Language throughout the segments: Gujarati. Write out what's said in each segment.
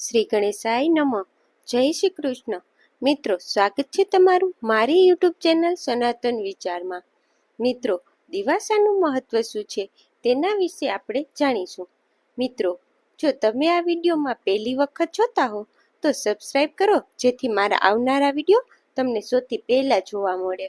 શ્રી ગણેશાય નમઃ. જય શ્રી કૃષ્ણ. મિત્રો, સ્વાગત છે તમારું મારી યુટ્યુબ ચેનલ સનાતન વિચારમાં. મિત્રો, દિવાસાનું મહત્વ શું છે તેના વિશે આપણે જાણીશું. મિત્રો, જો તમે આ વિડીયોમાં પહેલી વખત જોતા હો, તો સબસ્ક્રાઈબ કરો, જેથી મારા આવનારા વીડિયો તમને સૌથી પહેલાં જોવા મળે.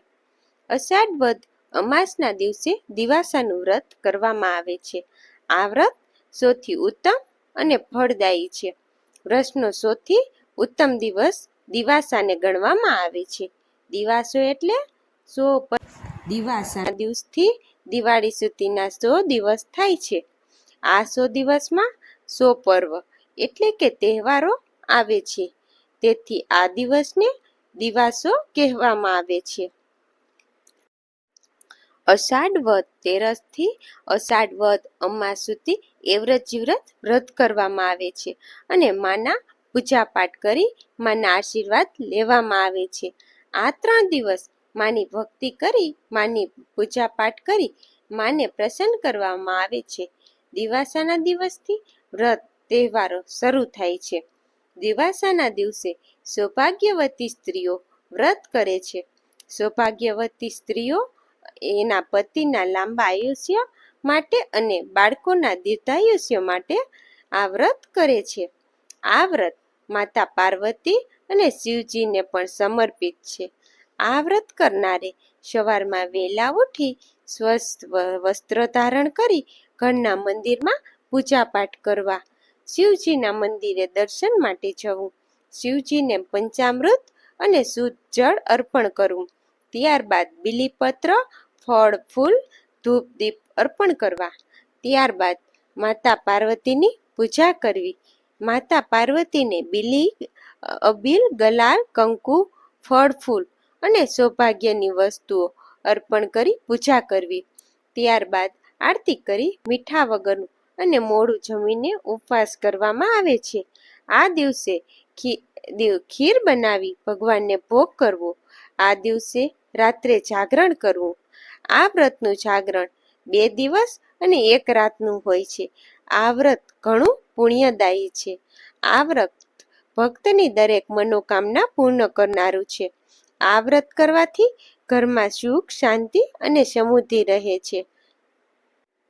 અષાઢ વદ અમાસના દિવસે દિવાસાનું વ્રત કરવામાં આવે છે. આ વ્રત સૌથી ઉત્તમ અને ફળદાયી છે. વ્રતનો સૌથી ઉત્તમ દિવસ દિવાસાને ગણવામાં આવે છે. દિવાસો એટલે સો દિવાસા દિવસથી દિવાળી સુધીના સો દિવસ થાય છે. આ સો દિવસમાં સો પર્વ એટલે કે તહેવારો આવે છે. તેથી આ દિવસને દિવાસો કહેવામાં આવે છે. અષાઢ વદ તેરસથી અષાઢ વદ અમાસ સુધી એ વ્રત જીવ્રત વ્રત કરવામાં આવે છે અને માના પૂજા પાઠ કરી માના આશીર્વાદ લેવામાં આવે છે. આ ત્રણ દિવસ માની ભક્તિ કરી, માની પૂજા પાઠ કરી, માને પ્રસન્ન કરવામાં આવે છે. દિવાસાના દિવસથી વ્રત તહેવારો શરૂ થાય છે. દિવાસાના દિવસે સૌભાગ્યવતી સ્ત્રીઓ વ્રત કરે છે. સૌભાગ્યવતી સ્ત્રીઓ એના પતિના લાંબા આયુષ્ય માટે અને બાળકોના દીર્ઘાયુષ્ય માટે આ વ્રત કરે છે. આ વ્રત માતા પાર્વતી અને શિવજીને પણ સમર્પિત છે. આ વ્રત કરનારે સવારમાં વહેલા ઉઠી સ્વસ્થ વસ્ત્ર ધારણ કરી ઘરના મંદિરમાં પૂજાપાઠ કરવા શિવજીના મંદિરે દર્શન માટે જવું. શિવજીને પંચામૃત અને શુદ્ધ જળ અર્પણ કરવું. ત્યારબાદ બીલીપત્ર, ફળ, ફૂલ, ધૂપ, દીપ અર્પણ કરવા. ત્યારબાદ માતા પાર્વતીની પૂજા કરવી. માતા પાર્વતીને બીલી, અબીલ, ગલાલ, કંકુ, ફળ, ફૂલ અને સૌભાગ્યની વસ્તુઓ અર્પણ કરી પૂજા કરવી. ત્યારબાદ આરતી કરી મીઠા વગરનું અને મોડું જમીને ઉપવાસ કરવામાં આવે છે. આ દિવસે ખીર બનાવી ભગવાનને ભોગ કરવો. આ દિવસે રાત્રે જાગરણ કરવું. આ વ્રતનું જાગરણ બે દિવસ અને એક રાતનું હોય છે. આ વ્રત ઘણું પુણ્યદાયી છે. આ વ્રત ભક્તની દરેક મનોકામના પૂર્ણ કરનારું છે. આ વ્રત કરવાથી ઘરમાં સુખ, શાંતિ અને સમૃદ્ધિ રહે છે.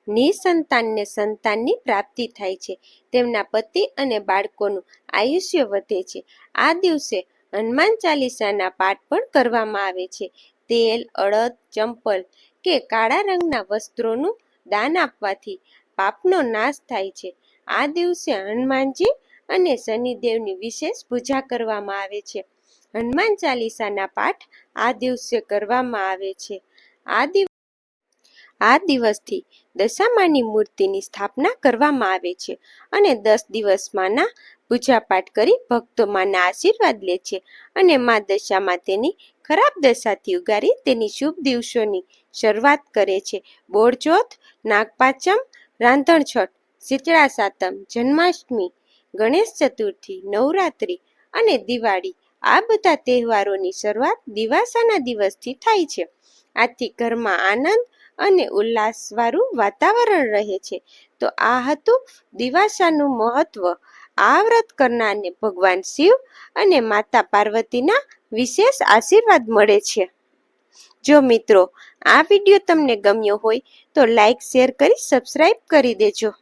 નિસંતાનને સંતાનની પ્રાપ્તિ થાય છે. તેમના પતિ અને બાળકોનું આયુષ્ય વધે છે. આ દિવસે હનુમાન ચાલીસાના પાઠ પણ કરવામાં આવે છે. તેલ, અડદ, ચંપલ કે કાળા રંગના વસ્ત્રોનું દાન આપવાથી પાપનો નાશ થાય છે. આ દિવસે હનુમાનજી અને શનિદેવની વિશેષ પૂજા કરવામાં આવે છે. હનુમાન ચાલીસાના પાઠ આ દિવસે કરવામાં આવે છે. આ દિવસ આ દિવસથી દશામાની મૂર્તિની સ્થાપના કરવામાં આવે છે અને દસ દિવસમાંના પૂજાપાઠ કરી ભક્તો માના આશીર્વાદ લે છે અને મા દશામાં તેની ખરાબ દશાથી ઉગારી તેની શુભ દિવસોની શરૂઆત કરે છે. બોરચોથ નાગપાંચમ રાંધણછઠ શીતળા સાતમ જન્માષ્ટમી, ગણેશ ચતુર્થી, નવરાત્રિ અને દિવાળી આ બધા તહેવારોની શરૂઆત દિવાસાના દિવસથી થાય છે. આથી ઘરમાં આનંદ અને ઉલ્લાસવાળું વાતાવરણ રહે છે. તો આ હતું દિવાસાનું મહત્વ. આ વ્રત કરનારને ભગવાન શિવ અને માતા પાર્વતીના વિશેષ આશીર્વાદ મળે છે. જો મિત્રો, આ વીડિયો તમને ગમ્યો હોય તો લાઈક, શેર કરી સબસ્ક્રાઈબ કરી દેજો.